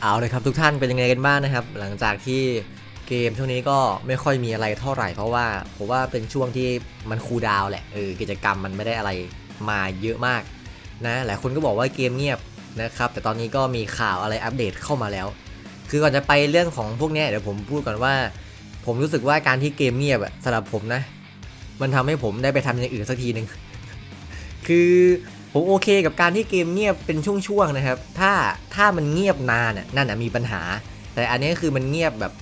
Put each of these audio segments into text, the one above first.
เอาเลยครับทุกท่านเป็นยังไงกันบ้างนะครับ หลังจากที่เกมช่วงนี้ก็ไม่ค่อยมีอะไรเท่าไหร่เพราะว่าผมว่าเป็นช่วงที่มันคูลดาวแหละเออกิจกรรมมันไม่ได้อะไรมาเยอะมากนะหลายคนก็บอกว่าเกมเงียบนะครับแต่ตอนนี้ก็มีข่าวอะไรอัปเดตเข้ามาแล้ว คือก่อนจะไปเรื่องของพวกนี้เดี๋ยวผมพูดก่อนว่า ผมรู้สึกว่าการที่เกมเงียบสำหรับผมนะ มันทำให้ผมได้ไปทำอย่างอื่นสักทีหนึ่งคือ ผมโอเคกับการที่เกมเงียบเป็นช่วงๆนะครับ ถ้าถ้ามันเงียบนานน่ะนั่นน่ะมีปัญหา แต่อันนี้คือมันเงียบแบบ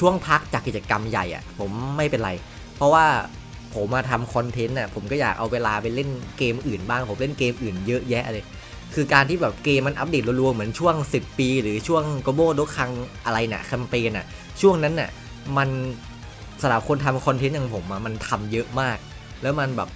ช่วงพักจากกิจกรรมใหญ่อะผมไม่เป็นไร เพราะว่าผมมาทำคอนเทนต์น่ะผมก็อยากเอาเวลาไปเล่นเกมอื่นบ้าง ผมเล่นเกมอื่นเยอะแยะเลย คือการที่แบบเกมมันอัปเดตรัวๆเหมือนช่วง 10 ปี หรือช่วงโกโบโดคังอะไรน่ะแคมเปญน่ะช่วงนั้นน่ะมันสำหรับคนทำคอนเทนต์อย่างผมอะมันทำเยอะมาก แล้วมันแบบ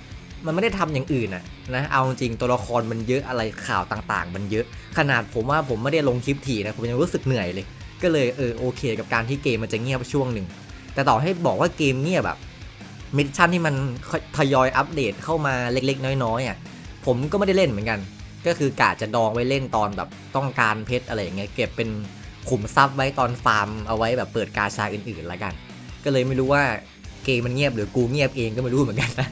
มันไม่ได้ทำอย่างอื่นอะนะเอาจริงตัวละครมันเยอะอะไรข่าวต่างๆ มันเยอะ ขนาดผมว่าผมไม่ได้ลงคลิปถี่นะผมยังรู้สึกเหนื่อยเลย ก็เลยเออโอเค กับการที่เกมมันจะเงียบช่วงหนึ่งแต่ต่อให้บอกว่าเกมเงียบแบบมิชชั่นที่มันทยอยอัปเดตเข้ามาเล็กๆ น้อยๆอะผมก็ไม่ได้เล่นเหมือนกัน ก็คือกะจะดองไว้เล่นตอนแบบต้องการเพชรอะไรอย่างเงี้ยเก็บเป็นขุมทรัพย์ไว้ตอนฟาร์มเอาไว้แบบเปิดกาชาอื่นๆละกัน ก็เลยไม่รู้ว่าเกมมันเงียบหรือกูเงียบเองก็ไม่รู้เหมือนกันนะ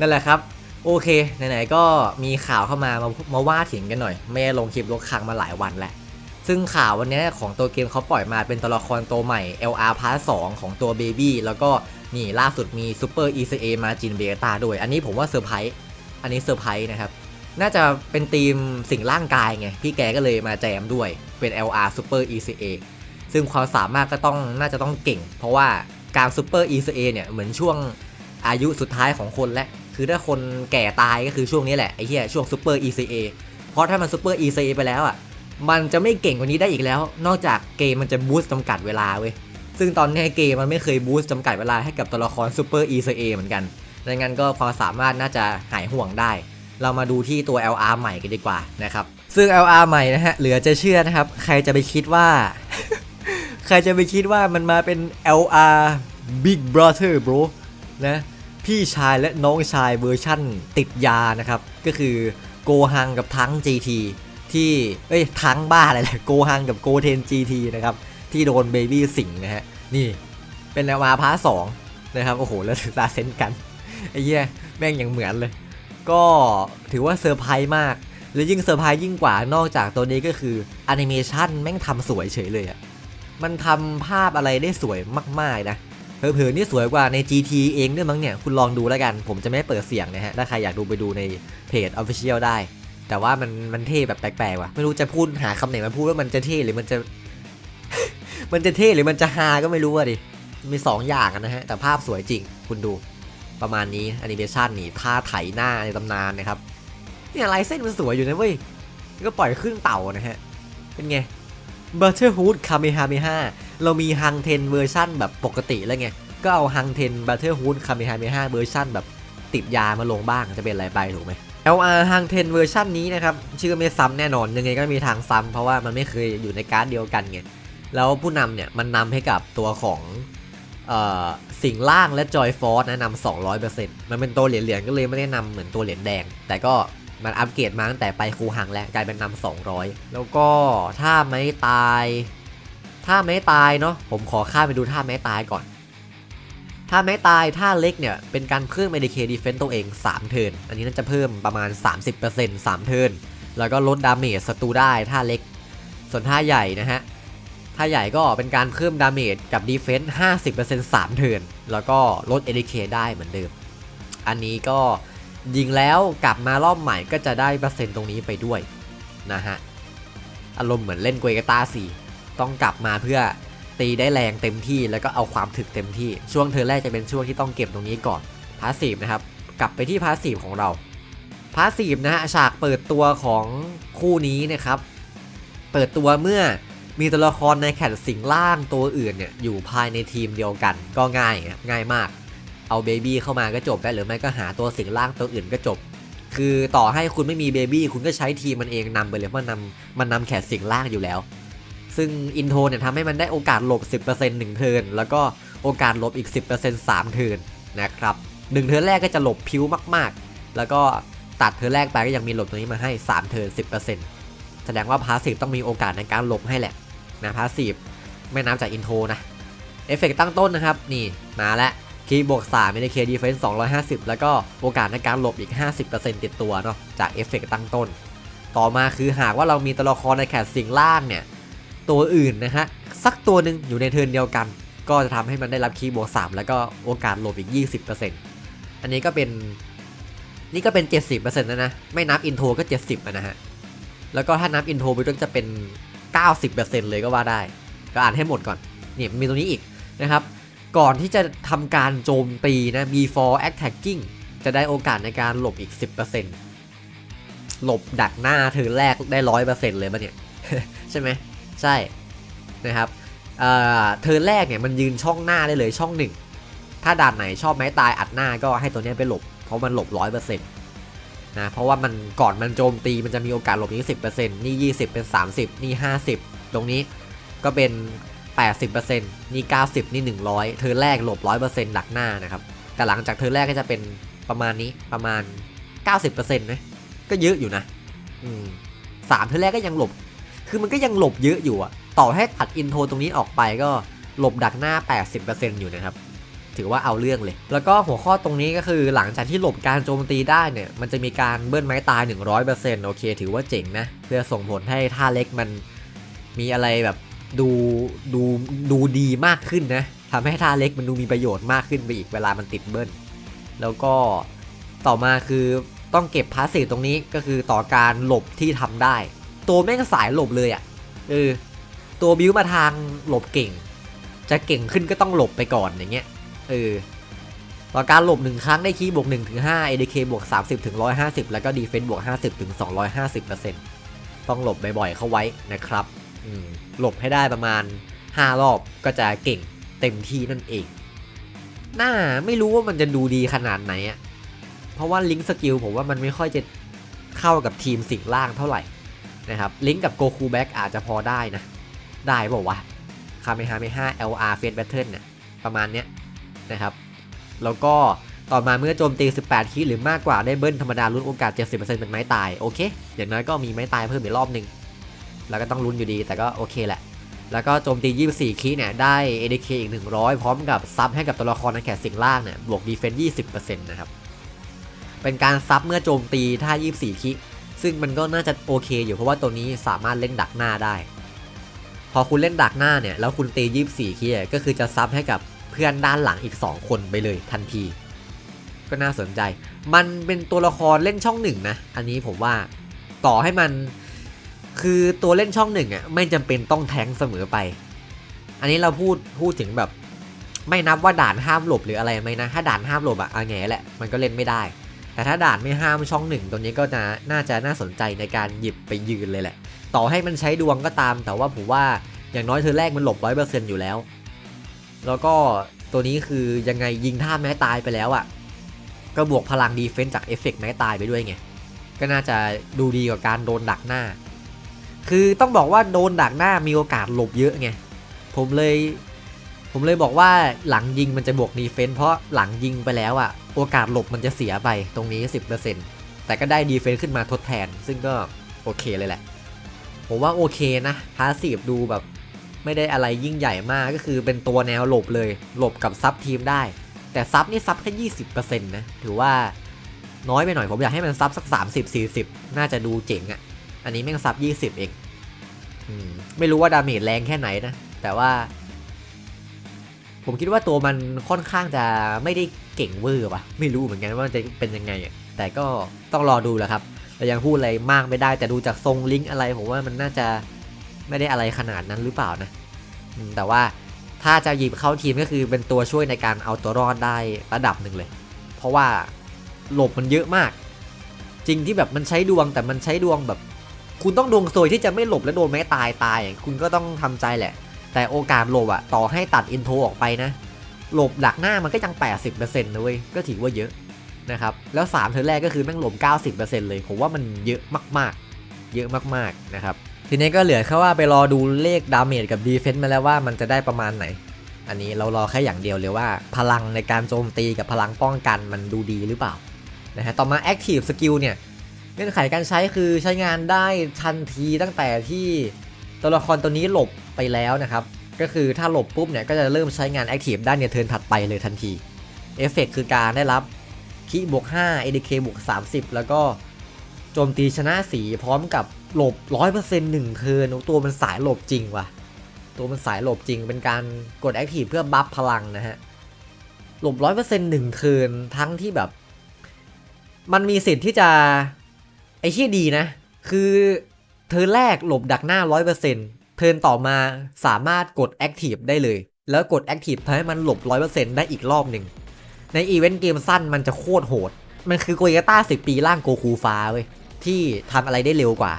นั่นแหละครับ โอเค ไหนๆ ก็มีข่าวเข้ามามามาว่าถึงกันหน่อย ไม่ได้ลงคลิปลกคังมาหลายวันแล้วซึ่งข่าววันนี้ของตัวเกมเขาปล่อยมาเป็นตัวละครตัวใหม่ LR Part 2 ของตัว Baby แล้วก็นี่ล่าสุดมี Super ECA มาจินเบต้าด้วย อันนี้ผมว่าเซอร์ไพรส์ อันนี้เซอร์ไพรส์นะครับ น่าจะเป็นธีมสิ่งร่างกายไง พี่แกก็เลยมาแจมด้วย เป็น LR Super ECA ซึ่งความสามารถก็ต้องน่าจะต้องเก่ง เพราะว่าการ Super ECA เนี่ยเหมือนช่วงอายุสุดท้ายของคนและ คือถ้าคนแก่ตายก็คือช่วงนี้แหละไอ้เหี้ยช่วง Super ECA เพราะถ้ามัน Super ECA ไปแล้วอะมันจะไม่เก่งกว่านี้ได้อีกแล้ว นอกจากเกมมันจะบูสต์จำกัดเวลาเว้ยซึ่งตอนนี้เกมมันไม่เคยบูสต์จำกัดเวลาให้กับตัวละคร Super ECA เหมือนกันดังนั้นก็ความสามารถน่าจะหายห่วงได้ เรามาดูที่ตัว LR ใหม่กันดีกว่านะครับซึ่ง LR ใหม่นะฮะเหลือจะเชื่อนะครับ ใครจะไปคิดว่า ใครจะไปคิดว่ามันมาเป็น LR Big Brother bro นะ พี่ชายและน้องชายเวอร์ชั่นติดยานะครับ ก็คือโกฮังกับทั้ง GT ที่เอ้ยทั้งบ้าอะไรแหละโกฮังกับโกเทน GT นะครับ ที่โดนเบบี้สิงนะฮะ นี่เป็นแนวมาพาสองนะครับ โอ้โห แล้วถึงตาเซนกัน ไอ้เหี้ยแม่งยังเหมือนเลย ก็ถือว่าเซอร์ไพรส์มาก และยิ่งเซอร์ไพรส์ยิ่งกว่านอกจากตัวนี้ก็คือแอนิเมชันแม่งทำสวยเฉยเลยอะมันทำภาพอะไรได้สวยมากๆนะ เผลอๆนี่สวยกว่าใน GT เองด้วยมั้งเนี่ย คุณลองดูแล้วกัน ผมจะไม่เปิดเสียงนะฮะ ถ้าใครอยากดูไปดูในเพจ Official ได้ แต่ว่ามันมันเท่แบบแปลกๆว่ะ ไม่รู้จะพูดหาคำไหนมาพูดว่ามันจะเท่หรือมันจะ มันจะเท่หรือมันจะฮาก็ไม่รู้อะดิ มี 2 อย่างนะฮะ แต่ภาพสวยจริง คุณดู ประมาณนี้แอนิเมชันนี่ท่าไถหน้าในตำนานนะครับ เนี่ยลายเส้นมันสวยอยู่นะเว้ย ก็ปล่อยครึ่งเต่านะฮะ เป็นไง Butterhood Kamehameha เรามีฮังเทนเวอร์ชั่นแบบปกติแล้วไง ก็เอาฮังเทน Butterhood Kamehameha เวอร์ชั่นแบบติดยามาลงบ้างจะเป็นอะไรไปถูกไหม LR ฮังเทนเวอร์ชันนี้นะครับ ชื่อไม่ซ้ำแน่นอนยังไงก็มีทางซ้ำเพราะว่ามันไม่เคยอยู่ในการ์ดเดียวกันไง แล้วผู้นำเนี่ย มันนำให้กับตัวของออสิ่งล่างและจอยฟอร์สนะนำ200%มันเป็นตัวเหรียญๆก็เลยไม่ได้นำเหมือนตัวเหรียญแดง แต่ก็มันอัปเกรดมาตั้งแต่ไปคูหังแล้วกลายเป็นนำ200แล้วก็ถ้าไม่ตาย ถ้าไม่ตายเนาะผมขอข้ามไปดูท่าไม่ตายก่อน ถ้าไม่ตายท่าเล็กเนี่ย เป็นการเพิ่ม ADK Defense ตัวเอง 3 เทิร์นอันนี้น่าจะเพิ่มประมาณ 30% 3 เทิร์นแล้วก็ลดดาเมจศัตรูได้ท่าเล็ก ส่วนท่าใหญ่นะฮะ ท่าใหญ่ก็เป็นการเพิ่มดาเมจกับดีเฟนส์50% 3 เทิร์นแล้วก็ลด ADK ได้เหมือนเดิม อันนี้ก็ยิงแล้วกลับมารอบใหม่ก็จะได้เปอร์เซ็นต์ตรงนี้ไปด้วยนะฮะ อารมณ์เหมือนเล่นเกวกตาสี่ ต้องกลับมาเพื่อตีได้แรงเต็มที่แล้วก็เอาความถึกเต็มที่ช่วงเธอแรกจะเป็นช่วงที่ต้องเก็บตรงนี้ก่อนพาสซีฟนะครับกลับไปที่พาสซีฟของเราพาสซีฟนะฮะฉากเปิดตัวของคู่นี้นะครับ เปิดตัวเมื่อมีตัวละครในแขนสิงล่างตัวอื่นเนี่ยอยู่ภายในทีมเดียวกัน ก็ง่ายง่ายมาก เอาเบบี้เข้ามาก็จบได้หรือไม่ก็หาตัวสิงล่างตัวอื่นก็จบ คือต่อให้คุณไม่มีเบบี้คุณก็ใช้ทีมมันเองนำไปเลยเพราะมันนำมันนำแขกสิงล่างอยู่แล้ว ซึ่งอินโทรเนี่ยทำให้มันได้โอกาสหลบ 10%หนึ่งเทิร์นแล้วก็โอกาสหลบอีก 10% 3 เทิร์นนะครับหนึ่งเทิร์นแรกก็จะหลบพิ้วมากๆ แล้วก็ตัดเทิร์นแรกไปก็ยังมีหลบตรงนี้มาให้ 3 เทิร์น 10%แสดงว่าพาสซีฟต้องมีโอกาสในการหลบให้แหละนะพาสซีฟไม่นับจากอินโทรนะเอฟเฟกตั้งต้นนะครับ นี่มาแล้วคีย์บวก3 MDK Defense 250 แล้วก็โอกาสในการหลบอีก 50%ติดตัวเนาะจากเอฟเฟกตั้งต้น ต่อมาคือหากว่าเรามีตัวละครในแคสสิงล่างเนี่ย ตัวอื่นนะฮะสักตัวหนึ่งอยู่ในเทิร์นเดียวกัน ก็จะทำให้มันได้รับคีย์บวก3แล้วก็โอกาสหลบอีก 20%อันนี้ก็เป็นนี่ก็เป็น 70%แล้วนะ ไม่นับอินโทรก็ 70นะฮะ แล้วก็ถ้านับอินโทรไปด้วยจะเป็น 90%เลยก็ว่าได้ ก็อ่านให้หมดก่อน นี่มีตรงนี้อีกนะครับ ก่อนที่จะทำการโจมตีนะ before attacking จะได้โอกาสในการหลบอีก 10%หลบดักหน้าเธอแรกได้ 100%เลยปะเนี่ย ใช่ไหม ใช่นะครับเอ่อเธอแรกเนี่ยมันยืนช่องหน้าได้เลยช่องหนึ่งถ้าด่านไหนชอบไม้ตายอัดหน้าก็ให้ตัวเนี้ยไปหลบ เพราะมันหลบ100%นต์นะเพราะว่ามันก่อนมันโจมตีมันจะมีโอกาสหลบนี้10%นี่20เป็น30นี่50ตรงนี้ก็เป็น80%นี่90นี่100เธอแรกหลบ100%ดักหน้านะครับแต่หลังจากเธอแรกก็จะเป็นประมาณนี้ประมาณ90%นะก็เยอะอยู่นะอืมสามเธอแรกก็ยังหลบ คือมันก็ยังหลบเยอะอยู่อะต่อให้ตัดอินโทรตรงนี้ออกไปก็หลบดักหน้า 80%อยู่นะครับ ถือว่าเอาเรื่องเลย แล้วก็หัวข้อตรงนี้ก็คือหลังจากที่หลบการโจมตีได้เนี่ย มันจะมีการเบิ้ลไม้ตาย 100%โอเค ถือว่าเจ๋งนะ เพื่อส่งผลให้ท่าเล็กมันมีอะไรแบบดูดูดูดีมากขึ้นนะทำให้ท่าเล็กมันดูมีประโยชน์มากขึ้นไปอีกเวลามันติดเบิ้ล แล้วก็ต่อมาคือต้องเก็บพาสซีฟตรงนี้ก็คือต่อการหลบที่ทำได้ ตัวแม่งสายหลบเลยอะ่ะเออตัวบิวมาทางหลบเก่ง จะเก่งขึ้นก็ต้องหลบไปก่อนอย่างเงี้ยเออต่อการหลบ1ครั้งได้คีย์บวก1ถึง5 ADK บวก30ถึง150 แล้วก็ Defense บวก50ถึง250%ต้องหลบบ่อยๆเข้าไว้นะครับอืมหลบให้ได้ประมาณ 5 รอบก็จะเก่งเต็มที่นั่นเอง น่าไม่รู้ว่ามันจะดูดีขนาดไหนอะเพราะว่าลิงก์สกิลผมว่ามันไม่ค่อยจะเข้ากับทีมสิ่งล่างเท่าไหร่ นะครับลิงก์กับโกคูแบ็กอาจจะพอได้นะ ได้บอกว่าคาเมฮาเมฮา LR Face Battle เนี่ยประมาณเนี้ยนะครับ แล้วก็ต่อมาเมื่อโจมตี 18คีหรือมากกว่าได้เบิ้ลธรรมดาลุ้นโอกาส 70%เป็นไม้ตาย โอเค อย่างน้อยก็มีไม้ตายเพิ่มอีกรอบหนึ่งแล้วก็ต้องลุ้นอยู่ดีแต่ก็โอเคแหละ แล้วก็โจมตี 24 คีเนี่ยได้ ADK อีก 100 พร้อมกับซับให้กับตัวละครในแขกสิ่งล่างเนี่ยบวก Defense 20%นะครับเป็นการซับเมื่อโจมตีท่า24 คี ซึ่งมันก็น่าจะโอเคอยู่เพราะว่าตัวนี้สามารถเล่นดักหน้าได้ พอคุณเล่นดักหน้าเนี่ยแล้วคุณตี24คีก็คือจะซับให้กับเพื่อนด้านหลังอีก 2 คนไปเลยทันที ก็น่าสนใจ มันเป็นตัวละครเล่นช่องหนึ่งนะ อันนี้ผมว่าต่อให้มันคือตัวเล่นช่องหนึ่งอะไม่จำเป็นต้องแทงเสมอไป อันนี้เราพูดพูดถึงแบบ ไม่นับว่าด่านห้ามหลบหรืออะไรไหมนะ ถ้าด่านห้ามหลบอะอะแง่แหละมันก็เล่นไม่ได้ แต่ถ้าด่านไม่ห้ามช่องหนึ่งตัวนี้ก็จะน่าจะน่าสนใจในการหยิบไปยืนเลยแหละ ต่อให้มันใช้ดวงก็ตาม แต่ว่าผมว่าอย่างน้อยเธอแรกมันหลบร้อยเปอร์เซ็นต์อยู่แล้ว แล้วก็ตัวนี้คือยังไงยิงท่าแม้ตายไปแล้วอะ่ะ ก็บวกพลังดีเฟนซ์จากเอฟเฟกต์แม้ตายไปด้วยไง ก็น่าจะดูดีกว่าการโดนดักหน้า คือต้องบอกว่าโดนดักหน้ามีโอกาสหลบเยอะไง ผมเลย ผมเลยบอกว่าหลังยิงมันจะบวกดีเฟนซ์เพราะหลังยิงไปแล้วอะ่ะ โอกาสหลบมันจะเสียไปตรงนี้ 10%แต่ก็ได้ดีเฟนซ์ขึ้นมาทดแทน ซึ่งก็โอเคเลยแหละ ผมว่าโอเคนะพาสซีฟดูแบบไม่ได้อะไรยิ่งใหญ่มากก็คือเป็นตัวแนวหลบเลย หลบกับซับทีมได้ แต่ซับนี่ซับแค่ยี่สิบเปอร์เซ็นต์นะถือว่าน้อยไปหน่อยผมอยากให้มันซับสักสามสิบสี่สิบน่าจะดูเจ๋งอะ่ะ อันนี้แม่งซับยี่สิบเองอมไม่รู้ว่าดาเมจแรงแค่ไหนนะ แต่ว่า ผมคิดว่าตัวมันค่อนข้างจะไม่ได้ เก่งเวอร์ปะไม่รู้เหมือนกันว่าจะเป็นยังไงอะแต่ก็ต้องรอดูแหละครับเรายังพูดอะไรมากไม่ได้แต่ดูจากทรงลิงก์อะไรผมว่ามันน่าจะไม่ได้อะไรขนาดนั้นหรือเปล่านะแต่ว่าถ้าจะหยิบเข้าทีมก็คือเป็นตัวช่วยในการเอาตัวรอดได้ระดับหนึ่งเลย เพราะว่าหลบมันเยอะมาก จริงที่แบบมันใช้ดวงแต่มันใช้ดวงแบบ คุณต้องดวงซวยที่จะไม่หลบและโดนแม้ตายตายอย่างคุณก็ต้องทำใจแหละ แต่โอกาสหลบอะต่อให้ตัดอินโทรออกไปนะ หลบดักหน้ามันก็ยัง 80%นะเว้ยก็ถือว่าเยอะนะครับ แล้ว 3เทอร์แรกก็คือแม่งหลบ 90%เลย ผมว่ามันเยอะมากๆ เยอะมากๆนะครับ ทีนี้ก็เหลือแค่ว่าไปรอดูเลขดาเมจกับดีเฟนซ์มาแล้วว่ามันจะได้ประมาณไหน อันนี้เรารอแค่อย่างเดียวเลยว่า พลังในการโจมตีกับพลังป้องกันมันดูดีหรือเปล่านะฮะต่อมา Active Skill เนี่ยเงื่อนไขการใช้คือใช้งานได้ทันทีตั้งแต่ที่ตัวละครตัวนี้หลบไปแล้วนะครับ ก็คือถ้าหลบปุ๊บเนี่ยก็จะเริ่มใช้งานแอคทีฟได้ในเทิร์นถัดไปเลยทันทีเอฟเฟกคือการได้รับคีบวก5 ADK บวก30 แล้วก็โจมตีชนะสีพร้อมกับหลบ 100%หนึ่งเทิร์นตัวมันสายหลบจริงว่ะ ตัวมันสายหลบจริงเป็นการกดแอคทีฟเพื่อบัฟพลังนะฮะ หลบ 100%หนึ่งเทิร์นทั้งที่แบบ มันมีสิทธิ์ที่จะ ไอ้ที่ดีนะ คือเทิร์นแรกหลบดักหน้า 100% เทิร์นต่อมาสามารถกดแอคทีฟได้เลย แล้วกดแอคทีฟทำให้มันหลบ 100%ได้อีกรอบหนึ่ง ในอีเวนต์เกมสั้นมันจะโคตรโหด มันคือโกยาต้าสิปีร่างโกคูฟ้าเว้ย ที่ทำอะไรได้เร็วกว่า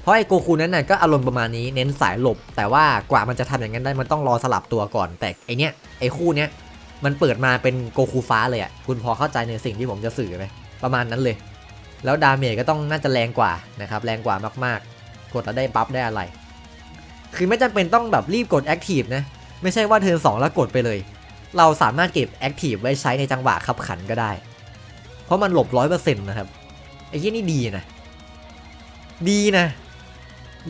เพราะไอ้โกคูนั้นน่ะก็อารมณ์ประมาณนี้เน้นสายหลบ แต่ว่ากว่ามันจะทำอย่างนั้นได้มันต้องรอสลับตัวก่อน แต่ไอเนี้ยไอคู่เนี้ยมันเปิดมาเป็นโกคูฟ้าเลยอะ คุณพอเข้าใจในสิ่งที่ผมจะสื่อไหมประมาณนั้นเลย แล้วดาเมจก็ต้องน่าจะแรงกว่านะครับ แรงกว่ามากๆ กดแล้วได้บัฟได้อะไร คือไม่จำเป็นต้องแบบรีบกดแอคทีฟนะ ไม่ใช่ว่าเทิร์นสองแล้วกดไปเลย เราสามารถเก็บแอคทีฟไว้ใช้ในจังหวะขับขันก็ได้ เพราะมันหลบร้อยเปอร์เซ็นต์นะครับ ไอ้ที่นี่ดีนะ ดีนะ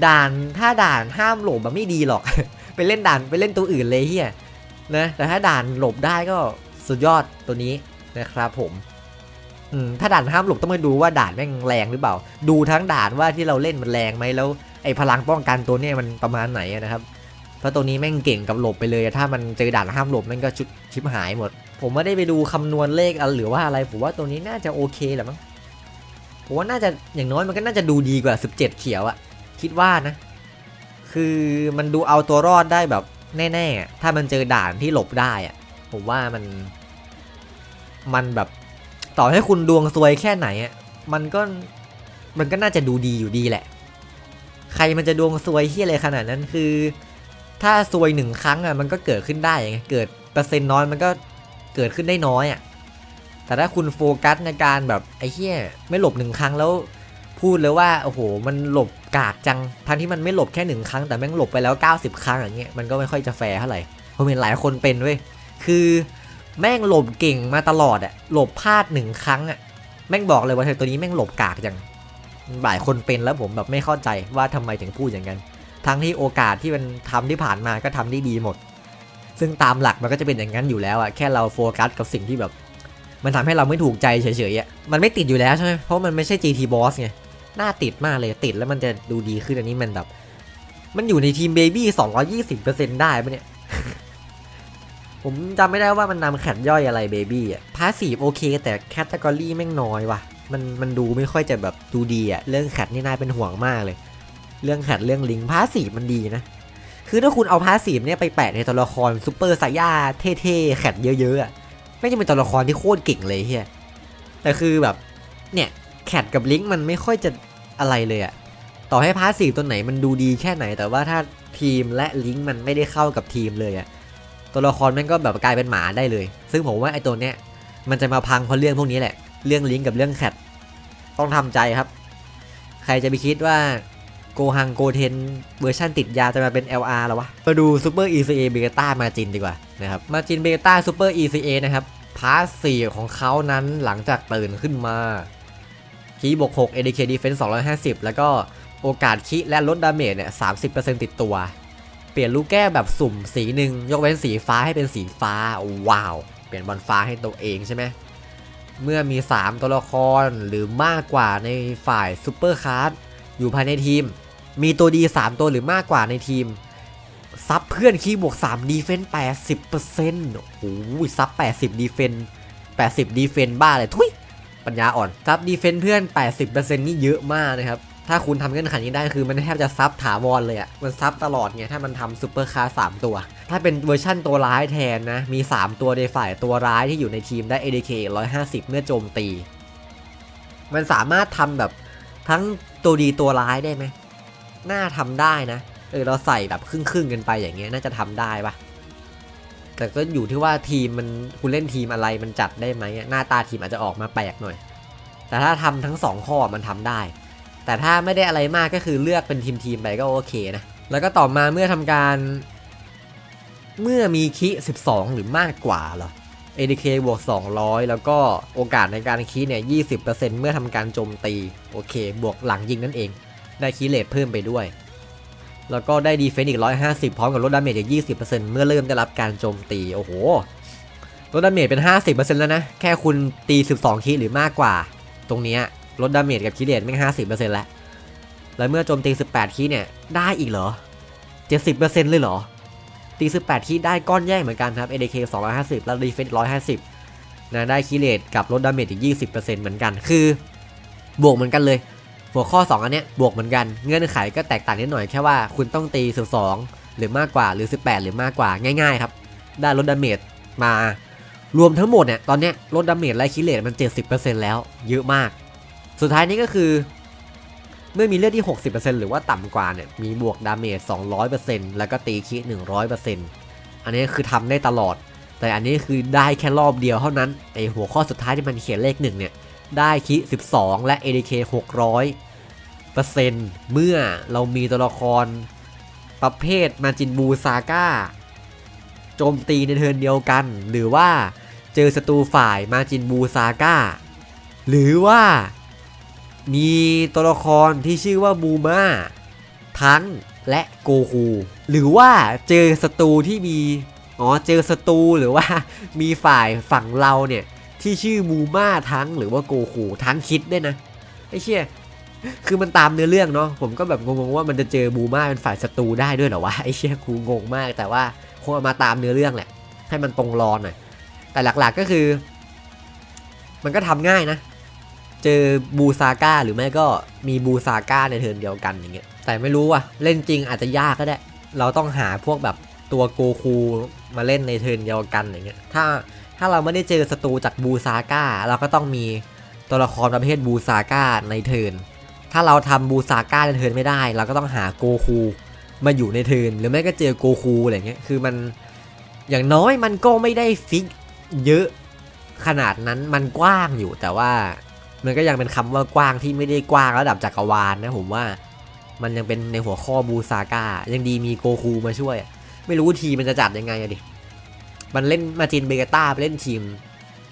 ด่านถ้าด่านห้ามหลบมันไม่ดีหรอก ไปเล่นด่านไปเล่นตัวอื่นเลยเฮียนะ แต่ถ้าด่านหลบได้ก็สุดยอดตัวนี้นะครับผมถ้าด่านห้ามหลบต้องมาดูว่าด่านแม่งแรงหรือเปล่า ดูทั้งด่านว่าที่เราเล่นมันแรงไหมแล้ว ไอพลังป้องกันตัวเนี้ยมันประมาณไหนนะครับ เพราะตัวนี้แม่งเก่งกับหลบไปเลย ถ้ามันเจอด่านห้ามหลบแม่งก็ชุดชิบหายหมด ผมไม่ได้ไปดูคำนวณเลขอะหรือว่าอะไรผมว่าตัวนี้น่าจะโอเคแหละมั้งผมว่าน่าจะอย่างน้อยมันก็น่าจะดูดีกว่า 17 เขียวอะคิดว่านะ คือมันดูเอาตัวรอดได้แบบแน่ๆอะถ้ามันเจอด่านที่หลบได้อะผมว่ามัน มันแบบต่อให้คุณดวงซวยแค่ไหนอะมันก็มันก็น่าจะดูดีอยู่ดีแหละ ใครมันจะดวงซวยที่อะไรขนาดนั้นคือ ถ้าซวยหนึ่งครั้งอะมันก็เกิดขึ้นได้ไงเกิดเปอร์เซ็นต์น้อยมันก็เกิดขึ้นได้น้อยอะแต่ถ้าคุณโฟกัสในการแบบไอ้เหี้ยไม่หลบหนึ่งครั้งแล้วพูดเลยว่าโอ้โห มันหลบกากจังทั้งที่มันไม่หลบแค่หนึ่งครั้งแต่แม่งหลบไปแล้ว 90 ครั้งอย่างเงี้ยมันก็ไม่ค่อยจะแฟร์เท่าไหร่ผมเห็นหลายคนเป็นเว้ยคือแม่งหลบเก่งมาตลอดอะหลบพลาดหนึ่งครั้งอะแม่งบอกเลยว่าเธอตัวนี้แม่งหลบกากจัง หลายคนเป็นแล้วผมแบบไม่เข้าใจว่าทำไมถึงพูดอย่างนั้น ทั้งที่โอกาสที่มันทำที่ผ่านมาก็ทำได้ดีหมด ซึ่งตามหลักมันก็จะเป็นอย่างนั้นอยู่แล้วอะแค่เราโฟกัสกับสิ่งที่แบบ มันทำให้เราไม่ถูกใจเฉยๆอะมันไม่ติดอยู่แล้วใช่ไหมเพราะมันไม่ใช่ GT Boss ไงน่าติดมากเลยติดแล้วมันจะดูดีขึ้นอันนี้มันแบบมันอยู่ในทีมเบบี้220%ได้ปะเนี่ย ผมจำไม่ได้ว่ามันนำแคทย่อยอะไรเบบี้อะพาสีโอเค แต่แคตตากรีแม่งน้อยว่ะ มันมันดูไม่ค่อยจะแบบดูดีอะเรื่องแคทนี่น่าเป็นห่วงมากเลย เรื่องแคทเรื่องลิงพาสีมันดีนะ คือถ้าคุณเอาพาสีเนี่ยไปแปะในตัวละครซูเปอร์ไซย่าเท่ๆแคทเยอะๆอะไม่จะเป็นตัวละครที่โคตรเก่งเลยเฮียแต่คือแบบเนี่ยแคทกับลิงมันไม่ค่อยจะอะไรเลยอะต่อให้พาสีตัวไหนมันดูดีแค่ไหน แต่ว่าถ้าทีมและลิงมันไม่ได้เข้ากับทีมเลยอะตัวละครมันก็แบบกลายเป็นหมาได้เลย ซึ่งผมว่าไอ้ตัวเนี้ยมันจะมาพังเพราะเรื่องพวกนี้แหละ เรื่องลิงก์กับเรื่องแคทต้องทำใจครับ ใครจะไปคิดว่าโกฮังโกเทนเวอร์ชันติดยาจะมาเป็น LR แล้วะ มาดู Super ECA Beta มาจินดีกว่านะครับ มาจิน Beta Super ECA นะครับ พาสซีของเขานั้นหลังจากตื่นขึ้นมาคีบวก6 ADK Defense 250 แล้วก็โอกาสคิและลดดาเมจเนี่ย30%ติดตัว เปลี่ยนลูกแก้วแบบสุ่มสีหนึ่งยกเว้นสีฟ้าให้เป็นสีฟ้า ว้าว เปลี่ยนบอลฟ้าให้ตัวเองใช่ไหม เมื่อมี 3 ตัวละครหรือมากกว่าในฝ่ายซูเปอร์คาร์ดอยู่ภายในทีม มีตัวดี 3 ตัวหรือมากกว่าในทีม ซับเพื่อนคีย์บวก3ดีเฟนต์80%โอ้โหซับ 80ดีเฟนต์80ดีเฟนต์บ้าเลยทุยปัญญาอ่อนซับดีเฟนต์เพื่อน 80%นี่เยอะมากนะครับ ถ้าคุณทำเงื่อนไขนี้ได้คือมันแทบจะซับถาวรเลยอะ่ะ มันซับตลอดไงถ้ามันทำซูเปอร์คาร์สตัว ถ้าเป็นเวอร์ชั่นตัวร้ายแทนนะ มี 3 ตัวในฝ่ายตัวร้ายที่อยู่ในทีมได้ ADK 150 เมื่อโจมตี มันสามารถทำแบบทั้งตัวดีตัวร้ายได้ไหมน่าทำได้นะ เออเราใส่แบบครึ่งครึ่งๆกันไปอย่างเงี้ยน่าจะทำได้ปะแต่ก็อยู่ที่ว่าทีมมันคุณเล่นทีมอะไรมันจัดได้ไหมอะหน้าตาทีมอาจจะออกมาแปลกหน่อย แต่ถ้าทำทั้งสองข้อมันทำได้ แต่ถ้าไม่ได้อะไรมากก็คือเลือกเป็นทีมทีมๆไปก็โอเคนะ แล้วก็ต่อมาเมื่อทำการ เมื่อมีคิ 12 หรือมากกว่าเหรอ ADK บวก 200 แล้วก็โอกาสในการคีเนี่ย 20%เมื่อทำการโจมตี โอเค บวกหลังยิงนั่นเอง ได้คีเลทเพิ่มไปด้วย แล้วก็ได้ดีเฟนต์อีก 150 พร้อมกับลดดาเมจอีก 20%เมื่อเริ่มได้รับการโจมตี โอ้โห ลดดาเมจเป็น 50%แล้วนะ แค่คุณตี 12 คีหรือมากกว่า ตรงเนี้ย ลดดาเมจกับคีเรตไม่ง50%แล้วแล้วเมื่อโจมตี18คีเนี่ยได้อีกเหรอ70%เปอร์เซ็นเลยเหรอ ตี18คีได้ก้อนแย่งเหมือนกันครับ ADK 250 แล้วดีเฟนต์150นะได้คีเรตกับลดดาเมจอีก 20%เหมือนกัน คือบวกเหมือนกันเลย หัวข้อ 2 อันเนี้ยบวกเหมือนกัน เงื่อนไขก็แตกต่างนิดหน่อยแค่ว่าคุณต้องตี 12 หรือมากกว่าหรือ 18 หรือมากกว่าง่ายๆครับ ได้ลดดาเมจมารวมทั้งหมดเนี่ยตอนเนี้ยลดดาเมจและคิเลตมัน 70%แล้วเยอะมาก สุดท้ายนี้ก็คือ เมื่อมีเลือดที่ 60%หรือว่าต่ำกว่าเนี่ยมีบวกดาเมจ 200%แล้วก็ตีคิ100%อันนี้คือทำได้ตลอด แต่อันนี้คือได้แค่รอบเดียวเท่านั้นไอหัวข้อสุดท้ายที่มันเขียนเลขหนึ่งเนี่ยได้คิ 12 และ ADK 600เปอร์เซ็นต์เมื่อเรามีตัวละครประเภทมาจินบูซาก้าโจมตีในเทิร์นเดียวกัน หรือว่าเจอศัตรูฝ่ายมาจินบูซาก้า หรือว่า มีตัวละครที่ชื่อว่าบูมาทั้งและโกคูหรือว่าเจอศัตรูที่มีอ๋อเจอศัตรูหรือว่ามีฝ่ายฝั่งเราเนี่ยที่ชื่อมูมาทั้งหรือว่าโกคูทั้งคิดด้วยนะไอ้เชี่ยคือมันตามเนื้อเรื่องเนาะผมก็แบบงงๆว่ามันจะเจอมูมาเป็นฝ่ายศัตรูได้ด้วยเหรอวะไอ้เชี่ยกูงงมาก แต่ว่าคงเอามาตามเนื้อเรื่องแหละให้มันตรงรอนหน่อยแต่หลักๆก็คือ มันก็ทำง่ายนะ เจอบูซาก้าหรือไม่ก็มีบูซาก้าในเทิร์นเดียวกันอย่างเงี้ยแต่ไม่รู้ว่ะเล่นจริงอาจจะยากก็ได้ เราต้องหาพวกแบบตัวโกคูมาเล่นในเทิร์นเดียวกันอย่างเงี้ยถ้าถ้าเราไม่ได้เจอศัตรูจากบูซาก้าเราก็ต้องมีตัวละครประเภทบูซาก้าในเทิร์นถ้าเราทำบูซาก้าในเทิร์นไม่ได้ เราก็ต้องหาโกคูมาอยู่ในเทิร์นหรือไม่ก็เจอโกคูอะไรเงี้ยคือมันอย่างน้อยมันก็ไม่ได้ฟิกเยอะขนาดนั้นมันกว้างอยู่แต่ว่า มันก็ยังเป็นคำว่ากว้างที่ไม่ได้กว้างระดับจักรวาลนะผมว่า มันยังเป็นในหัวข้อบูซาก้ายังดีมีโกคูมาช่วย ไม่รู้ทีมมันจะจัดยังไงอะดิ มันเล่นมาจินเบต้าไปเล่นทีม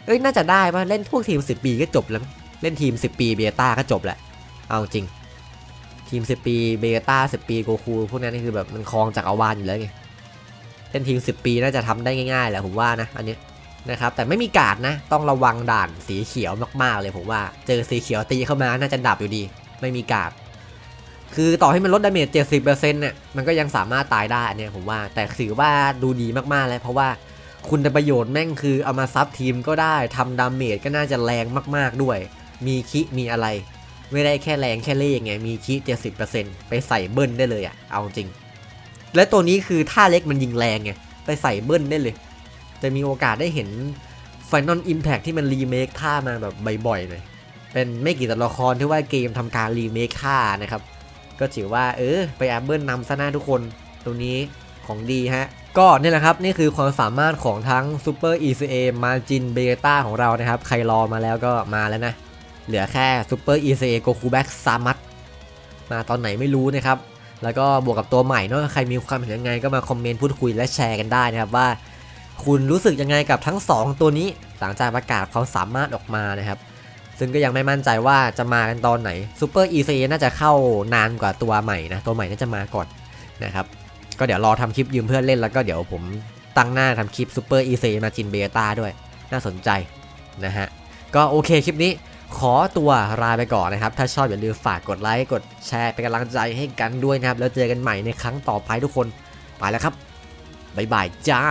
เอ้ยน่าจะได้ป่ะเล่นพวกทีม 10 ปีก็จบแล้ว เล่นทีม 10 ปีเบต้าก็จบแหละ เอาจริง ทีม 10 ปีเบต้า10 ปีโกคูพวกนั้นนี่คือแบบมันคลองจากรวาลอยู่แล้วไง เล่นทีม 10 ปีน่าจะทำได้ง่ายๆแหละผมว่านะอันนี้ นะครับแต่ไม่มีกาดนะ ต้องระวังด่านสีเขียวมากๆเลยผมว่าเจอสีเขียวตีเข้ามาน่าจะดับอยู่ดี ไม่มีกาดคือต่อให้มันลดดาเมจ70%เนี่ยมันก็ยังสามารถตายได้เนี่ยผมว่าแต่ถือว่าดูดีมากๆแล้วเพราะว่าคุณประโยชน์แม่งคือเอามาซับทีมก็ได้ทำดาเมจก็น่าจะแรงมากๆด้วย มีคิมีอะไร ไม่ได้แค่แรงแค่เลขไงมีคิ70%ไปใส่เบิ้ลได้เลยอะเอาจริง และตัวนี้คือท่าเล็กมันยิงแรงไงไปใส่เบิ้ลได้เลย จะมีโอกาสได้เห็น Final Impact ที่มันรีเมคท่ามาแบบบ่อยๆหน่อยเป็นไม่กี่ตัวละครที่ว่าเกมทำการรีเมคท่านะครับ ก็ถือว่าเออไปแอปเบิลนำซะหน้าทุกคนตรงนี้ของดีฮะ ก็นี่แหละครับ นี่คือความสามารถของทั้ง Super ECA Margin Beta ของเรานะครับ ใครรอมาแล้วก็มาแล้วนะ เหลือแค่ Super ECA Goku Back Samat มาตอนไหนไม่รู้นะครับ แล้วก็บวกกับตัวใหม่เนาะใครมีความเห็นยังไงก็มาคอมเมนต์พูดคุยและแชร์กันได้นะครับว่า คุณรู้สึกยังไงกับทั้ง 2 ตัวนี้หลังจากประกาศความสามารถออกมานะครับ ซึ่งก็ยังไม่มั่นใจว่าจะมากันตอนไหน Super ECA น่าจะเข้านานกว่าตัวใหม่นะ ตัวใหม่น่าจะมาก่อนนะครับ ก็เดี๋ยวรอทำคลิปยืมเพื่อนเล่นแล้วก็เดี๋ยวผมตั้งหน้าทำคลิป Super ECA มาจินเบต้าด้วย น่าสนใจนะฮะ ก็โอเคคลิปนี้ขอตัวลาไปก่อนนะครับ ถ้าชอบอย่าลืมฝากกดไลค์กดแชร์เป็นกำลังใจให้กันด้วยนะครับ แล้วเจอกันใหม่ในครั้งต่อไปทุกคนไปแล้วครับบ๊ายบายจ้า